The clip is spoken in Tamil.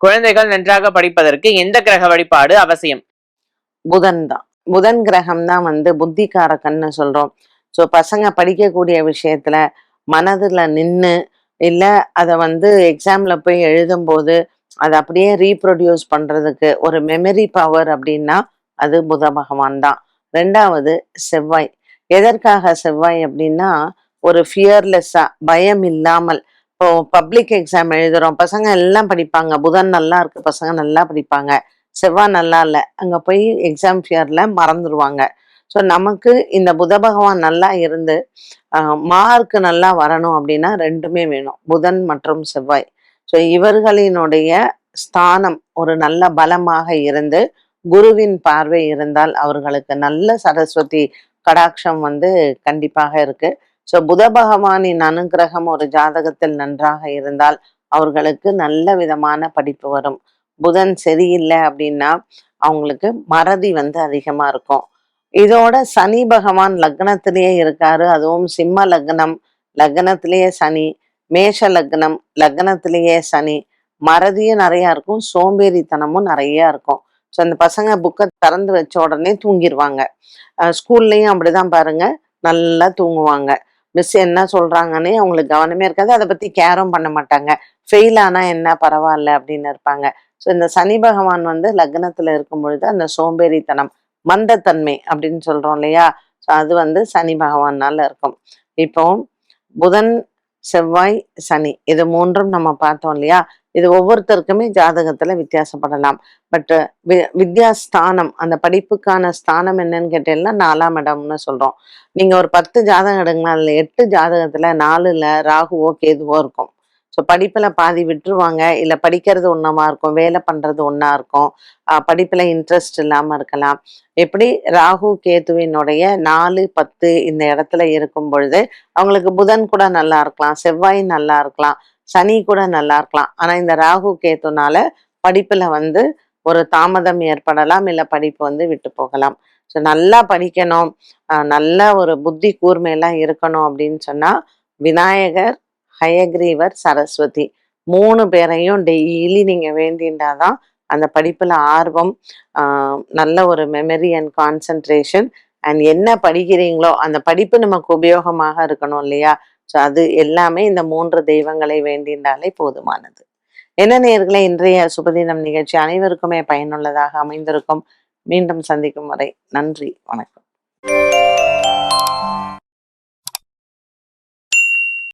குழந்தைகள் நன்றாக படிப்பதற்கு எந்த கிரக வழிபாடு அவசியம்? புதன் தான். புதன் கிரகம் தான் வந்து புத்திகாரகன்னு சொல்றோம். ஸோ பசங்க படிக்கக்கூடிய விஷயத்துல மனதுல நின்று இல்லை அதை வந்து எக்ஸாமில் போய் எழுதும்போது அதை அப்படியே ரீப்ரொடியூஸ் பண்ணுறதுக்கு ஒரு மெமரி பவர் அப்படின்னா அது புத பகவான் தான். ரெண்டாவது செவ்வாய். எதற்காக செவ்வாய் அப்படின்னா ஒரு ஃபியர்லெஸ்ஸாக பயம் இல்லாமல் இப்போ பப்ளிக் எக்ஸாம் எழுதுறோம். பசங்க எல்லாம் படிப்பாங்க. புதன் நல்லா இருக்கு. பசங்க நல்லா படிப்பாங்க. செவ்வாய் நல்லா இல்லை. அங்கே போய் எக்ஸாம் ஃபியரில் மறந்துடுவாங்க ஸோ நமக்கு இந்த புத பகவான் நல்லா இருந்து மார்க் நல்லா வரணும் அப்படின்னா ரெண்டுமே வேணும். புதன் மற்றும் செவ்வாய். ஸோ இவர்களினுடைய ஸ்தானம் ஒரு நல்ல பலமாக இருந்து குருவின் பார்வை இருந்தால் அவர்களுக்கு நல்ல சரஸ்வதி கடாட்சம் வந்து கண்டிப்பாக இருக்குது ஸோ புத பகவானின் அனுகிரகம் ஒரு ஜாதகத்தில் நன்றாக இருந்தால் அவர்களுக்கு நல்ல விதமான படிப்பு வரும். புதன் சரியில்லை அப்படின்னா அவங்களுக்கு மறதி வந்து அதிகமாக இருக்கும். இதோட சனி பகவான் லக்னத்திலேயே இருக்காரு. அதுவும் சிம்ம லக்னம் லக்னத்திலேயே சனி மேஷ லக்னம் லக்னத்திலேயே சனி. மறதியும் நிறையா இருக்கும் சோம்பேறித்தனமும் நிறையா இருக்கும். ஸோ அந்த பசங்க புக்கை திறந்து வச்ச உடனே தூங்கிடுவாங்க ஸ்கூல்லையும் அப்படிதான் பாருங்க நல்லா தூங்குவாங்க. மிஸ் என்ன சொல்றாங்கன்னே அவங்களுக்கு கவனமே இருக்காது. அதை பத்தி கேரும் பண்ண மாட்டாங்க. ஃபெயில் ஆனா என்ன பரவாயில்ல அப்படின்னு இருப்பாங்க. ஸோ இந்த சனி பகவான் வந்து லக்னத்துல இருக்கும் பொழுது அந்த சோம்பேறித்தனம் மந்தத்தன்மை அப்படின்னு சொல்றோம் இல்லையா? ஸோ அது வந்து சனி பகவானால இருக்கும். இப்போ புதன் செவ்வாய் சனி. இது மூன்றும் நம்ம பார்த்தோம் இல்லையா? இது ஒவ்வொருத்தருக்குமே ஜாதகத்துல வித்தியாசப்படலாம். பட் வித்யா ஸ்தானம் அந்த படிப்புக்கான ஸ்தானம் என்னன்னு கேட்டீங்கன்னா நாலாம் இடம்னு சொல்றோம். நீங்க ஒரு பத்து ஜாதகம் எடுங்களா அதுல எட்டு ஜாதகத்துல நாலுல ராகுவோ கேதுவோ இருக்கும். ஸோ படிப்பில் பாதி விட்டுருவாங்க. இல்லை படிக்கிறது ஒன்றமா இருக்கும் வேலை பண்ணுறது ஒன்றா இருக்கும். படிப்பில் இன்ட்ரெஸ்ட் இல்லாமல் இருக்கலாம். எப்படி ராகு கேதுவினுடைய நாலு பத்து இந்த இடத்துல இருக்கும் பொழுது அவங்களுக்கு புதன் கூட நல்லா இருக்கலாம் செவ்வாய் நல்லா இருக்கலாம் சனி கூட நல்லா இருக்கலாம். ஆனால் இந்த ராகு கேத்துனால படிப்பில் வந்து ஒரு தாமதம் ஏற்படலாம் இல்லை படிப்பு வந்து விட்டு போகலாம். ஸோ நல்லா படிக்கணும். நல்ல ஒரு புத்தி கூர்மையெல்லாம் இருக்கணும் அப்படின்னு சொன்னால் விநாயகர் ஹயக்ரீவர் சரஸ்வதி மூணு பேரையும் டெய்லி நீங்க வேண்டின்றாதான் அந்த படிப்புல ஆர்வம் ஆஹ் நல்ல ஒரு மெமரி அண்ட் கான்சென்ட்ரேஷன் அண்ட் என்ன படிக்கிறீங்களோ அந்த படிப்பு நமக்கு உபயோகமாக இருக்கணும் இல்லையா? ஸோ அது எல்லாமே இந்த மூன்று தெய்வங்களை வேண்டின்றாலே போதுமானது. என்ன நேர்களை இன்றைய சுபதினம் நிகழ்ச்சி அனைவருக்குமே பயனுள்ளதாக அமைந்திருக்கும். மீண்டும் சந்திக்கும் வரை நன்றி வணக்கம்.